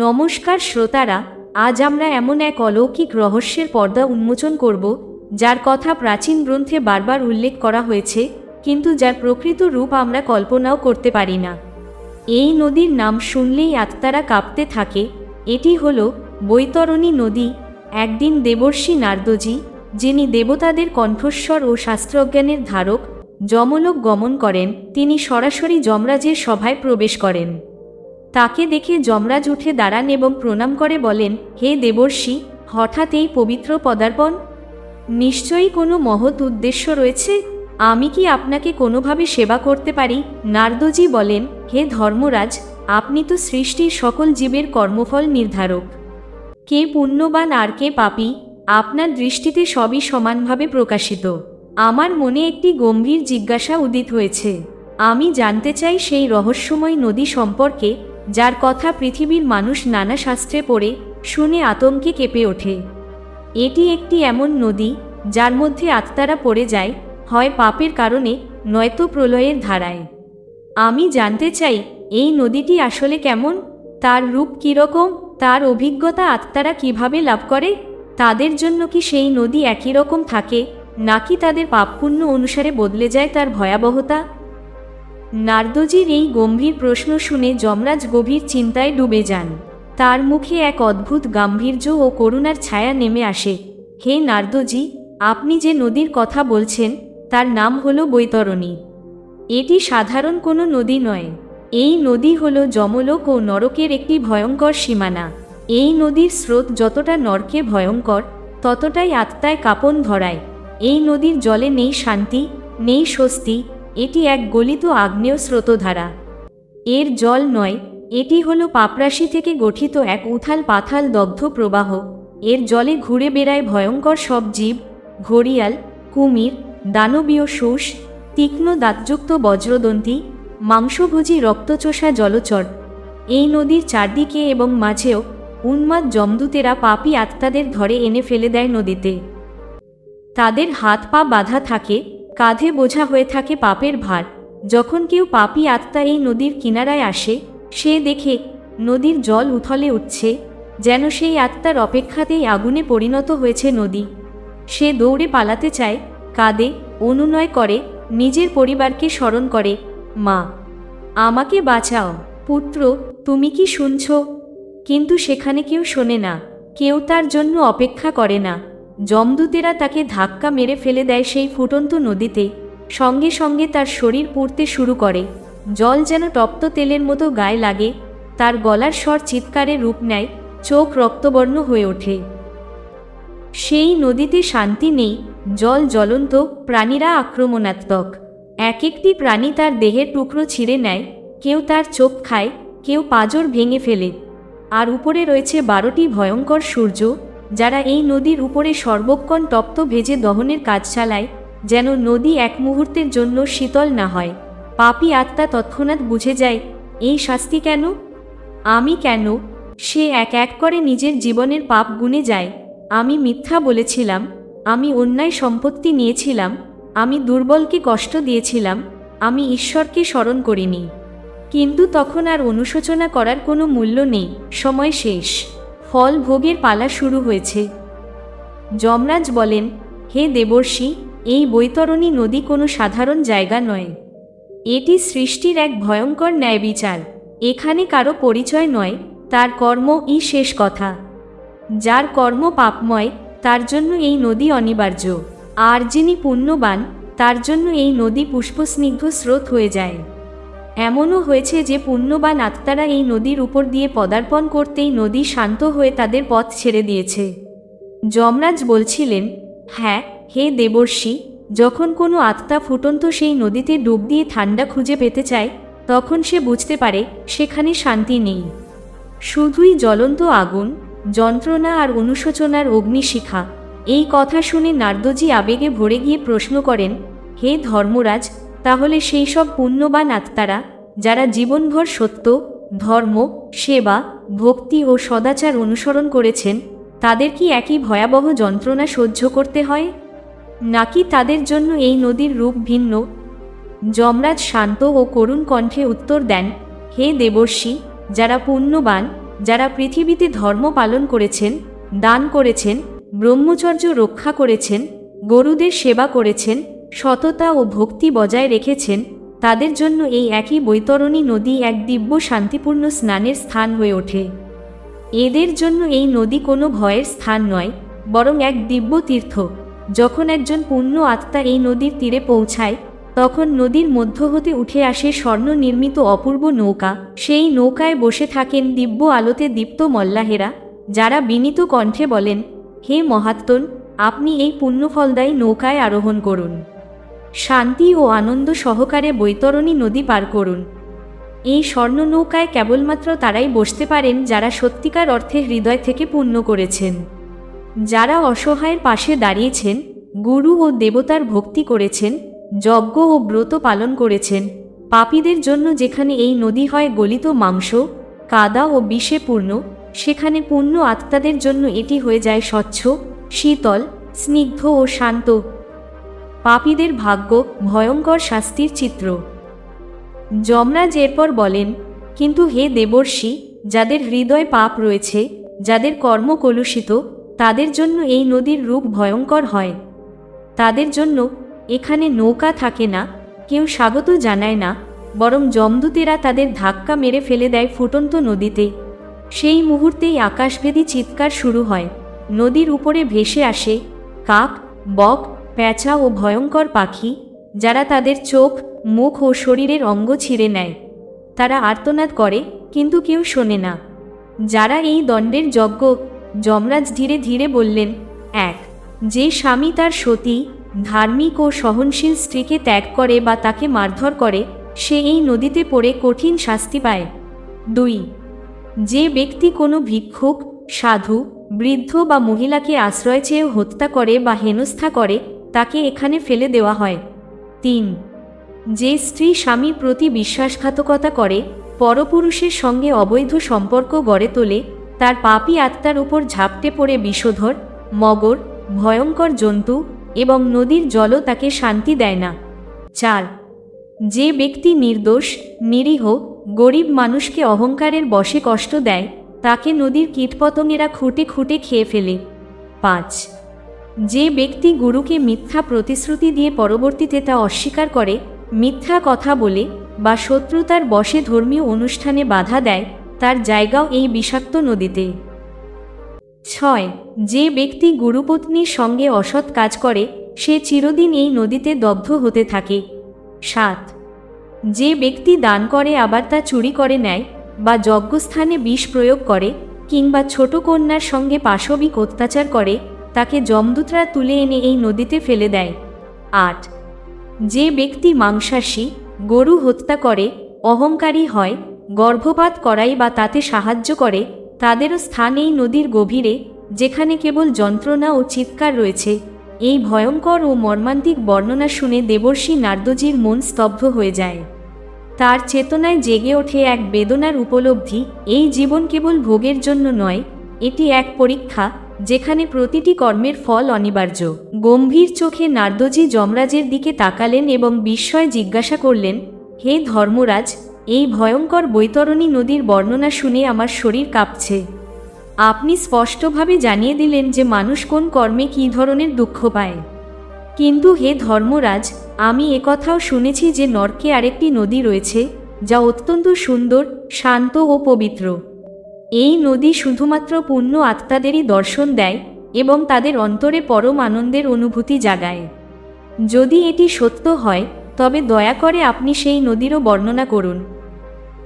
নমস্কার শ্রোতারা, আজ আমরা এমন এক অলৌকিক রহস্যের পর্দা উন্মোচন করব, যার কথা প্রাচীন গ্রন্থে বারবার উল্লেখ করা হয়েছে, কিন্তু যার প্রকৃত রূপ আমরা কল্পনাও করতে পারি না। এই নদীর নাম শুনলেই আত্মারা কাঁপতে থাকে, এটি হল বৈতরণী নদী, একদিন দেবর্ষী নারদজি, যিনি দেবতাদের কণ্ঠস্বর ও শাস্ত্রজ্ঞানের ধারক, যমলোক গমন করেন, তিনি সরাসরি যমরাজের সভায় প্রবেশ করেন। তাকে দেখে যমরাজ উঠে দাঁড়ান এবং প্রণাম করে বলেন, হে দেবর্ষি, হঠাৎ এই পবিত্র পদার্পণ? নিশ্চয়ই কোনো মহৎ উদ্দেশ্য রয়েছে? আমি কি আপনাকে কোনোভাবে সেবা করতে পারি? নারদজি বলেন, হে ধর্মরাজ, আপনি তো সৃষ্টির সকল জীবের কর্মফল নির্ধারক। কে পুণ্যবান আর কে পাপী, আপনার দৃষ্টিতে সবই সমানভাবে প্রকাশিত। আমার মনে একটি গম্ভীর জিজ্ঞাসা উদিত হয়েছে। আমি জানতে চাই সেই রহস্যময় নদী সম্পর্কে যার কথা পৃথিবীর মানুষ নানা শাস্ত্রে পড়ে, শুনে আতঙ্কে কেঁপে ওঠে। এটি একটি এমন নদী, যার মধ্যে আত্মারা পড়ে যায়, হয় পাপের কারণে, নয়তো প্রলয়ের ধারায়। আমি জানতে চাই, এই নদীটি আসলে কেমন? তার রূপ কীরকম? তার অভিজ্ঞতা আত্মারা কীভাবে লাভ করে? তাদের জন্য কি সেই নদী একই রকম থাকে, নাকি তাদের পাপপুণ্য অনুসারে বদলে যায় তার ভয়াবহতা? নারদজির এই গম্ভীর প্রশ্ন শুনে যমরাজ গভীর চিন্তায় ডুবে যান। তার মুখে এক অদ্ভুত গাম্ভীর্য ও করুণার ছায়া নেমে আসে। হে নারদজি, আপনি যে নদীর কথা বলছেন, তার নাম হল বৈতরণী। এটি সাধারণ কোনো নদী নয়। এই নদী হল যমলোক ও নরকের একটি ভয়ঙ্কর সীমানা। এই নদীর স্রোত যতটা নরকে ভয়ঙ্কর, ততটাই আত্মায় কাপন ধরায়। এই নদীর জলে নেই শান্তি, নেই স্বস্তি এটি এক গলিত আগ্নেয় স্রোতধারা এর জল নয়, এটি হল পাপরাশি থেকে গঠিত এক উথাল পাথাল দগ্ধ প্রবাহ। এর জলে ঘুরে বেড়ায় ভয়ঙ্কর সব জীব, ঘড়িয়াল, কুমির, দানবীয় শোষ, তীক্ষ্ণ দাঁতযুক্ত বজ্রদন্তী, মাংসভোজী রক্তচোষা জলচর। এই নদীর চারদিকে এবং মাঝেও উন্মাদ জমদূতেরা পাপী আত্মাদের ধরে এনে ফেলে দেয় নদীতে। তাদের হাত পা বাঁধা থাকে কাঁধে বোঝা হয়ে থাকে পাপের ভার। যখন কেউ পাপী আত্মা এই নদীর কিনারায় আসে, সে দেখে নদীর জল উথলে উঠছে, যেন সেই আত্মার অপেক্ষাতেই আগুনে পরিণত হয়েছে নদী। সে দৌড়ে পালাতে চায়, কাঁদে, অনুনয় করে, নিজের পরিবারকে স্মরণ করে, মা, আমাকে বাঁচাও, পুত্র, তুমি কি শুনছ? কিন্তু সেখানে কেউ শোনে না, কেউ তার জন্য অপেক্ষা করে না। যমদূতেরা তাকে ধাক্কা মেরে ফেলে দেয় সেই ফুটন্ত নদীতে। সঙ্গে সঙ্গে তার শরীর পুড়তে শুরু করে। জল যেন তপ্ত তেলের মতো গায়ে লাগে, তার গলার স্বর চিৎকারে রূপ নেয়, চোখ রক্তবর্ণ হয়ে ওঠে। সেই নদীতে শান্তি নেই, জল জ্বলন্ত, প্রাণীরা আক্রমণাত্মক। এক একটি প্রাণী তার দেহের টুকরো ছিঁড়ে নেয়, কেউ তার চোখ খায়, কেউ পাজর ভেঙে ফেলে। আর উপরে রয়েছে বারোটি ভয়ঙ্কর সূর্য যারা এই নদীর উপরে সর্বক্ষণ তপ্ত ভেজে দহনের কাজ চালায়, যেন নদী এক মুহূর্তের জন্য শীতল না হয়। পাপি আত্মা তৎক্ষণাৎ বুঝে যায়, এই শাস্তি কেন? আমি কেন? সে এক এক করে নিজের জীবনের পাপ গুনে যায়। আমি মিথ্যা বলেছিলাম, আমি অন্যায় সম্পত্তি নিয়েছিলাম, আমি দুর্বলকে কষ্ট দিয়েছিলাম, আমি ঈশ্বরকে স্মরণ করিনি। কিন্তু তখন আর অনুশোচনা করার কোনো মূল্য নেই, সময় শেষ। ফল ভোগের পালা শুরু হয়েছে। যমরাজ বলেন, হে দেবর্ষি, এই বৈতরণী নদী কোনো সাধারণ জায়গা নয়। এটি সৃষ্টির এক ভয়ঙ্কর ন্যায় বিচার। এখানে কারও পরিচয় নয়, তার কর্ম ই শেষ কথা। যার কর্ম পাপময়, তার জন্য এই নদী অনিবার্য। আর যিনি পুণ্যবান, তার জন্য এই নদী পুষ্পস্নিগ্ধ স্রোত হয়ে যায়। এমনও হয়েছে যে পুণ্যবান আত্মারা এই নদীর উপর দিয়ে পদার্পণ করতেই নদী শান্ত হয়ে তাদের পথ ছেড়ে দিয়েছে। যমরাজ বলছিলেন হ্যাঁ হে দেবর্ষি, যখন কোনো আত্মা ফুটন্ত সেই নদীতে ডুব দিয়ে ঠান্ডা খুঁজে পেতে চায়, তখন সে বুঝতে পারে সেখানে শান্তি নেই। শুধুই জ্বলন্ত আগুন, যন্ত্রণা আর অনুশোচনার অগ্নিশিখা। এই কথা শুনে নারদজি আবেগে ভরে গিয়ে প্রশ্ন করেন, হে ধর্মরাজ তাহলে সেই সব পুণ্যবান আত্মারা, যারা জীবনভর সত্য, ধর্ম, সেবা, ভক্তি ও সদাচার অনুসরণ করেছেন, তাদের কি একই ভয়াবহ যন্ত্রণা সহ্য করতে হয়? নাকি তাদের জন্য এই নদীর রূপ ভিন্ন? যমরাজ শান্ত ও করুণ কণ্ঠে উত্তর দেন, হে দেবর্ষি, যারা পুণ্যবান, যারা পৃথিবীতে ধর্ম পালন করেছেন, দান করেছেন, ব্রহ্মচর্য রক্ষা করেছেন, গরুদের সেবা করেছেন সততা ও ভক্তি বজায় রেখেছেন, তাদের জন্য এই একই বৈতরণী নদী এক দিব্য শান্তিপূর্ণ স্নানের স্থান হয়ে ওঠে। এদের জন্য এই নদী কোনো ভয়ের স্থান নয়, বরং এক দিব্য তীর্থ। যখন একজন পুণ্য আত্মা এই নদীর তীরে পৌঁছায়, তখন নদীর মধ্য হতে উঠে আসে স্বর্ণ নির্মিত অপূর্ব নৌকা। সেই নৌকায় বসে থাকেন দিব্য আলোতে দীপ্ত মল্লাহেরা, যারা বিনীত কণ্ঠে বলেন, হে মহাত্মন, আপনি এই পুণ্যফলদায়ী নৌকায় আরোহণ করুন। শান্তি ও আনন্দ সহকারে বৈতরণী নদী পার করুন। এই স্বর্ণ নৌকায় কেবলমাত্র তারাই বসতে পারেন যারা সত্যিকার অর্থে হৃদয় থেকে পূর্ণ করেছেন। যারা অসহায়ের পাশে দাঁড়িয়েছেন, গুরু ও দেবতার ভক্তি করেছেন, যজ্ঞ ও ব্রত পালন করেছেন, পাপীদের জন্য যেখানে এই নদী হয় গলিত মাংস, কাদা ও বিষে পূর্ণ, সেখানে পুণ্য আত্মাদের জন্য এটি হয়ে যায় স্বচ্ছ, শীতল, স্নিগ্ধ ও শান্ত পাপীদের ভাগ্য ভয়ঙ্কর শাস্তির চিত্র। যমরাজ এরপর বলেন, কিন্তু হে দেবর্ষি, যাদের হৃদয় পাপ রয়েছে, যাদের কর্ম কলুষিত, তাদের জন্য এই নদীর রূপ ভয়ঙ্কর হয়। তাদের জন্য এখানে নৌকা থাকে না, কেউ স্বাগত জানায় না, বরং যমদূতেরা তাদের ধাক্কা মেরে ফেলে দেয় ফুটন্ত নদীতে। সেই মুহূর্তেই আকাশভেদী চিৎকার শুরু হয়। নদীর উপরে ভেসে আসে কাক, বক প্যাঁচা ও ভয়ঙ্কর পাখি, যারা তাদের চোখ, মুখ ও শরীরের অঙ্গ ছিঁড়ে নেয়। তারা আর্তনাদ করে, কিন্তু কেউ শোনে না। যারা এই দণ্ডের যজ্ঞ, যমরাজ ধীরে ধীরে বললেন, এক, যে স্বামী তার সতী, ধার্মিক ও সহনশীল স্ত্রীকে ত্যাগ করে বা তাকে মারধর করে, সে এই নদীতে পড়ে কঠিন শাস্তি পায়। দুই, যে ব্যক্তি কোনো ভিক্ষুক, সাধু, বৃদ্ধ বা মহিলাকে আশ্রয় চেয়েও হত্যা করে বা হেনস্থা করে তাকে এখানে ফেলে দেওয়া হয়। তিন, যে স্ত্রী স্বামীর প্রতি বিশ্বাসঘাতকতা করে, পরপুরুষের সঙ্গে অবৈধ সম্পর্ক গড়ে তোলে, তার পাপী আত্মার উপর ঝাপটে পড়ে বিষধর, মগর, ভয়ঙ্কর জন্তু এবং নদীর জলও তাকে শান্তি দেয় না। চার, যে ব্যক্তি নির্দোষ, নিরীহ, গরিব মানুষকে অহংকারের বশে কষ্ট দেয়, তাকে নদীর কীটপতঙ্গেরা খুঁটে খুঁটে খেয়ে ফেলে। পাঁচ যে ব্যক্তি গুরুকে মিথ্যা প্রতিশ্রুতি দিয়ে পরবর্তীতে তা অস্বীকার করে, মিথ্যা কথা বলে বা শত্রুতার বশে ধর্মীয় অনুষ্ঠানে বাধা দেয়, তার জায়গাও এই বিষাক্ত নদীতে। ছয়, যে ব্যক্তি গুরুপত্নীর সঙ্গে অসৎ কাজ করে, সে চিরদিন এই নদীতে দগ্ধ হতে থাকে। সাত, যে ব্যক্তি দান করে আবার তা চুরি করে নেয় বা যজ্ঞস্থানে বিষ প্রয়োগ করে কিংবা ছোট কন্যার সঙ্গে পাশবিক অত্যাচার করে তাকে যমদূতরা তুলে এনে এই নদীতে ফেলে দেয়। আট। যে ব্যক্তি মাংসাশী, গরু হত্যা করে, অহংকারী হয়, গর্ভপাত করাই বা তাতে সাহায্য করে, তাদেরও স্থান এই নদীর গভীরে, যেখানে কেবল যন্ত্রণা ও চিৎকার রয়েছে। এই ভয়ঙ্কর ও মর্মান্তিক বর্ণনা শুনে দেবর্ষী নারদজির মন স্তব্ধ হয়ে যায়। তার চেতনায় জেগে ওঠে এক বেদনার উপলব্ধি, এই জীবন কেবল ভোগের জন্য নয়, এটি এক পরীক্ষা যেখানে প্রতিটি কর্মের ফল অনিবার্য। গম্ভীর চোখে নার্দজি যমরাজের দিকে তাকালেন এবং বিস্ময় জিজ্ঞাসা করলেন, হে ধর্মরাজ, এই ভয়ঙ্কর বৈতরণী নদীর বর্ণনা শুনে আমার শরীর কাঁপছে। আপনি স্পষ্টভাবে জানিয়ে দিলেন যে মানুষ কোন কর্মে কী ধরনের দুঃখ পায়। কিন্তু হে ধর্মরাজ, আমি একথাও শুনেছি যে নরকে আরেকটি নদী রয়েছে, যা অত্যন্ত সুন্দর, শান্ত ও পবিত্র। এই নদী শুধুমাত্র পূর্ণ আত্মাদেরই দর্শন দেয় এবং তাদের অন্তরে পরম আনন্দের অনুভূতি জাগায়। যদি এটি সত্য হয়, তবে দয়া করে আপনি সেই নদীরও বর্ণনা করুন।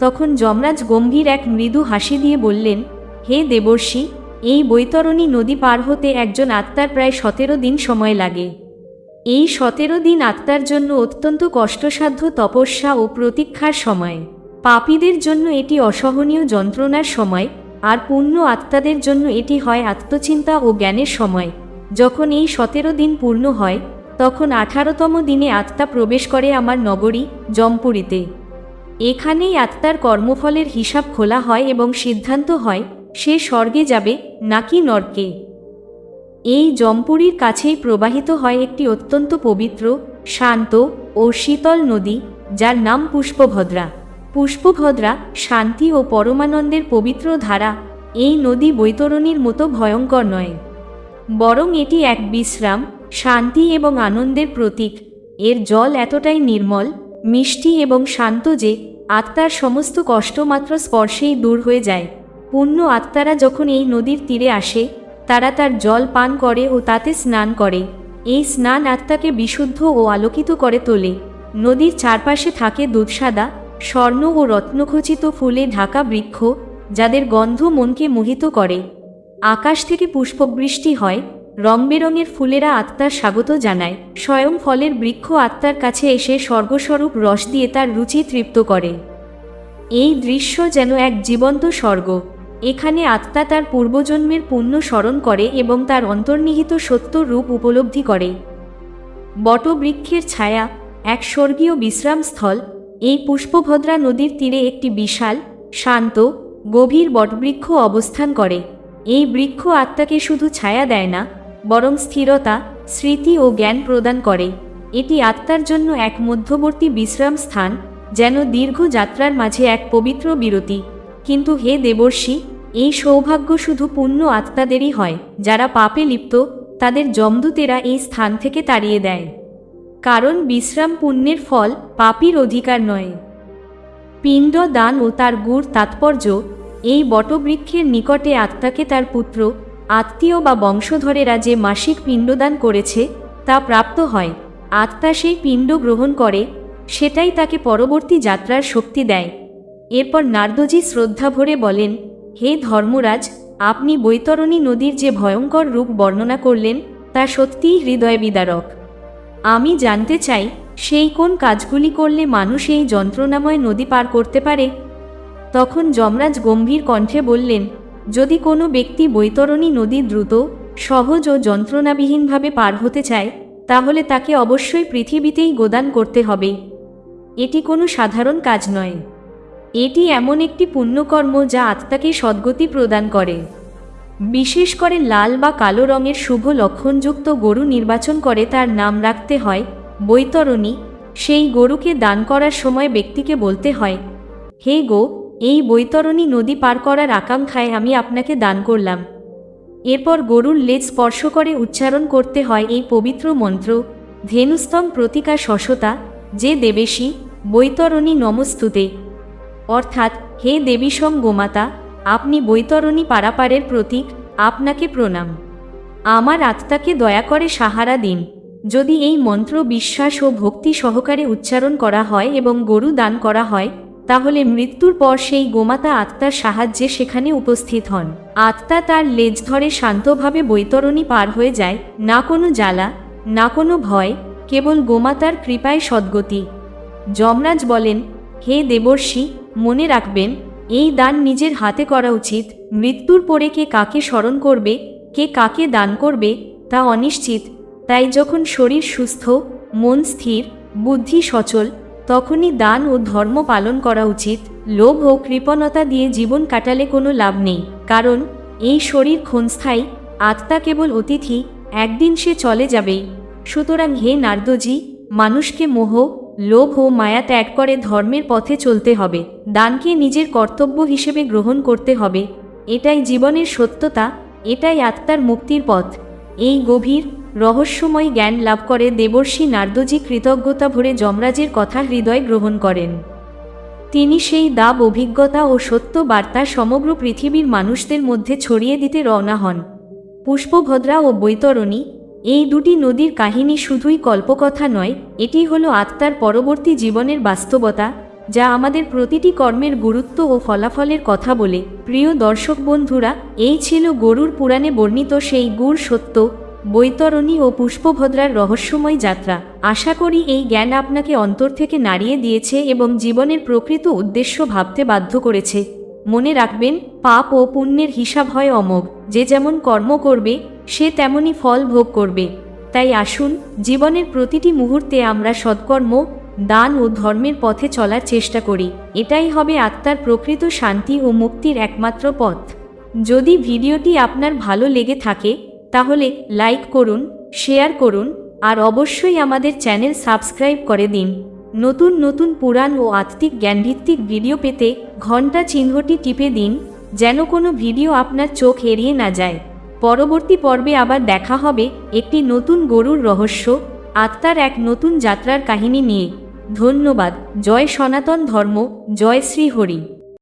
তখন যমরাজ গম্ভীর এক মৃদু হাসি দিয়ে বললেন, হে দেবর্ষি, এই বৈতরণী নদী পার হতে একজন আত্মার প্রায় সতেরো দিন সময় লাগে। এই সতেরো দিন আত্মার জন্য অত্যন্ত কষ্টসাধ্য তপস্যা ও প্রতীক্ষার সময়। পাপীদের জন্য এটি অসহনীয় যন্ত্রণার সময়, আর পূর্ণ আত্মাদের জন্য এটি হয় আত্মচিন্তা ও জ্ঞানের সময়। যখন এই সতেরো দিন পূর্ণ হয়, তখন আঠারোতম দিনে আত্মা প্রবেশ করে আমার নগরী, জমপুরীতে। এখানেই আত্মার কর্মফলের হিসাব খোলা হয় এবং সিদ্ধান্ত হয়, সে স্বর্গে যাবে নাকি নরকে। এই জমপুরীর কাছেই প্রবাহিত হয় একটি অত্যন্ত পবিত্র, শান্ত ও শীতল নদী, যার নাম পুষ্পভদ্রা। পুষ্পভদ্রা শান্তি ও পরমানন্দের পবিত্র ধারা এই নদী বৈতরণীর মতো ভয়ঙ্কর নয়। বরং এটি এক বিশ্রাম, শান্তি এবং আনন্দের প্রতীক। এর জল এতটাই নির্মল, মিষ্টি এবং শান্ত যে আত্মার সমস্ত কষ্ট মাত্র স্পর্শেই দূর হয়ে যায়। পুণ্য আত্মারা যখন এই নদীর তীরে আসে, তারা তার জল পান করে ও তাতে স্নান করে। এই স্নান আত্মাকে বিশুদ্ধ ও আলোকিত করে তোলে। নদীর চারপাশে থাকে দুধসাদা স্বর্ণ ও রত্নখচিত ফুলে ঢাকা বৃক্ষ, যাদের গন্ধ মনকে মোহিত করে। আকাশ থেকে পুষ্পবৃষ্টি হয় রং বেরঙের ফুলেরা আত্মার স্বাগত জানায়। স্বয়ং ফলের বৃক্ষ আত্মার কাছে এসে স্বর্গস্বরূপ রস দিয়ে তার রুচি তৃপ্ত করে। এই দৃশ্য যেন এক জীবন্ত স্বর্গ। এখানে আত্মা তার পূর্বজন্মের পুণ্য স্মরণ করে এবং তার অন্তর্নিহিত সত্য রূপ উপলব্ধি করে। বটবৃক্ষের ছায়া, এক স্বর্গীয় বিশ্রামস্থল এই পুষ্পভদ্রা নদীর তীরে একটি বিশাল, শান্ত, গভীর বটবৃক্ষ অবস্থান করে। এই বৃক্ষ আত্মাকে শুধু ছায়া দেয় না, বরং স্থিরতা, স্মৃতি ও জ্ঞান প্রদান করে। এটি আত্মার জন্য এক মধ্যবর্তী বিশ্রাম স্থান, যেন দীর্ঘ যাত্রার মাঝে এক পবিত্র বিরতি। কিন্তু হে দেবর্ষি, এই সৌভাগ্য শুধু পুণ্য আত্মাদেরই হয়, যারা পাপে লিপ্ত, তাদের জমদূতেরা এই স্থান থেকে তাড়িয়ে দেয়। কারণ বিশ্রাম পুণ্যের ফল পাপির অধিকার নয়। পিণ্ড দান ও তার গুড় তাৎপর্য, এই বটবৃক্ষের নিকটে আত্মাকে তার পুত্র, আত্মীয় বা বংশধরেরা যে মাসিক পিণ্ডদান করেছে, তা প্রাপ্ত হয়। আত্মা সেই পিণ্ড গ্রহণ করে, সেটাই তাকে পরবর্তী যাত্রার শক্তি দেয়। এরপর নারদজি শ্রদ্ধা ভরে বলেন, হে ধর্মরাজ, আপনি বৈতরণী নদীর যে ভয়ঙ্কর রূপ বর্ণনা করলেন, তা সত্যিই হৃদয় বিদারক আমি জানতে চাই, সেই কোন কাজগুলি করলে মানুষ এই যন্ত্রণাময় নদী পার করতে পারে? তখন যমরাজ গম্ভীর কণ্ঠে বললেন, যদি কোনো ব্যক্তি বৈতরণী নদী দ্রুত, সহজ ও যন্ত্রণাবিহীনভাবে পার হতে চায়, তাহলে তাকে অবশ্যই পৃথিবীতেই গোদান করতে হবে। এটি কোনো সাধারণ কাজ নয়। এটি এমন একটি পুণ্যকর্ম যা আত্মাকে সদ্গতি প্রদান করে। বিশেষ করে লাল বা কালো রঙের শুভ লক্ষণযুক্ত গরু নির্বাচন করে তার নাম রাখতে হয় বৈতরণী। সেই গরুকে দান করার সময় ব্যক্তিকে বলতে হয়, হে গো, এই বৈতরণী নদী পার করার আকাঙ্ক্ষায় আমি আপনাকে দান করলাম। এরপর গরুর লেজ স্পর্শ করে উচ্চারণ করতে হয় এই পবিত্র মন্ত্র, ধেনুস্তম প্রতিকা শশতা, যে দেবেশী, বৈতরণী নমস্তুতে। অর্থাৎ, হে দেবীসম গোমাতা আপনি বৈতরণী পারাপারের প্রতীক, আপনাকে প্রণাম। আমার আত্মাকে দয়া করে সাহারা দিন। যদি এই মন্ত্র বিশ্বাস ও ভক্তি সহকারে উচ্চারণ করা হয় এবং গরু দান করা হয়, তাহলে মৃত্যুর পর সেই গোমাতা আত্মার সাহায্যে সেখানে উপস্থিত হন। আত্মা তার লেজ ধরে শান্তভাবে বৈতরণী পার হয়ে যায়, না কোনো জ্বালা, না কোনো ভয়, কেবল গোমাতার কৃপায় সদ্গতি। যমরাজ বলেন, হে দেবর্ষি, মনে রাখবেন এই দান নিজের হাতে করা উচিত। মৃত্যুর পরে কে কাকে স্মরণ করবে, কে কাকে দান করবে, তা অনিশ্চিত। তাই যখন শরীর সুস্থ, মন স্থির, বুদ্ধি সচল, তখনই দান ও ধর্ম পালন করা উচিত। লোভ ও কৃপণতা দিয়ে জীবন কাটালে কোনো লাভ নেই। কারণ, এই শরীর ক্ষণস্থায়ী, আত্মা কেবল অতিথি, একদিন সে চলে যাবেই। সুতরাং হে নারদজি, মানুষকে মোহ লোভ ও মায়া ত্যাগ করে ধর্মের পথে চলতে হবে। দানকে নিজের কর্তব্য হিসেবে গ্রহণ করতে হবে। এটাই জীবনের সত্যতা, এটাই আত্মার মুক্তির পথ। এই গভীর, রহস্যময় জ্ঞান লাভ করে দেবর্ষী নারদজি কৃতজ্ঞতা ভরে যমরাজের কথা হৃদয় গ্রহণ করেন। তিনি সেই দাব, অভিজ্ঞতা ও সত্য বার্তা সমগ্র পৃথিবীর মানুষদের মধ্যে ছড়িয়ে দিতে রওনা হন। পুষ্পভদ্রা ও বৈতরণী এই দুটি নদীর কাহিনী শুধুই কল্পকথা নয়, এটি হলো আত্মার পরবর্তী জীবনের বাস্তবতা, যা আমাদের প্রতিটি কর্মের গুরুত্ব ও ফলাফলের কথা বলে। প্রিয় দর্শক বন্ধুরা, এই ছিল গরুর পুরাণে বর্ণিত সেই গুড় সত্য, বৈতরণী ও পুষ্পভদ্রার রহস্যময় যাত্রা। আশা করি এই জ্ঞান আপনাকে অন্তর থেকে নাড়িয়ে দিয়েছে এবং জীবনের প্রকৃত উদ্দেশ্য ভাবতে বাধ্য করেছে। মনে রাখবেন, পাপ ও পুণ্যের হিসাব হয় অমোঘ। যে যেমন কর্ম করবে সে তেমনই ফল ভোগ করবে। তাই আসুন, জীবনের প্রতিটি মুহূর্তে আমরা সৎকর্ম, দান ও ধর্মের পথে চলার চেষ্টা করি। এটাই হবে আত্মার প্রকৃত শান্তি ও মুক্তির একমাত্র পথ। যদি ভিডিওটি আপনার ভালো লেগে থাকে, তাহলে লাইক করুন, শেয়ার করুন, আর অবশ্যই আমাদের চ্যানেল সাবস্ক্রাইব করে দিন। নতুন নতুন পুরাণ ও আত্মিক জ্ঞানভিত্তিক ভিডিও পেতে ঘণ্টা চিহ্নটি টিপে দিন, যেন কোনো ভিডিও আপনার চোখ এড়িয়ে না যায়। পরবর্তী পর্বে আবার দেখা হবে একটি নতুন গরুর রহস্য, আত্মার এক নতুন যাত্রার কাহিনী নিয়ে। ধন্যবাদ। জয় সনাতন ধর্ম, জয় শ্রী হরি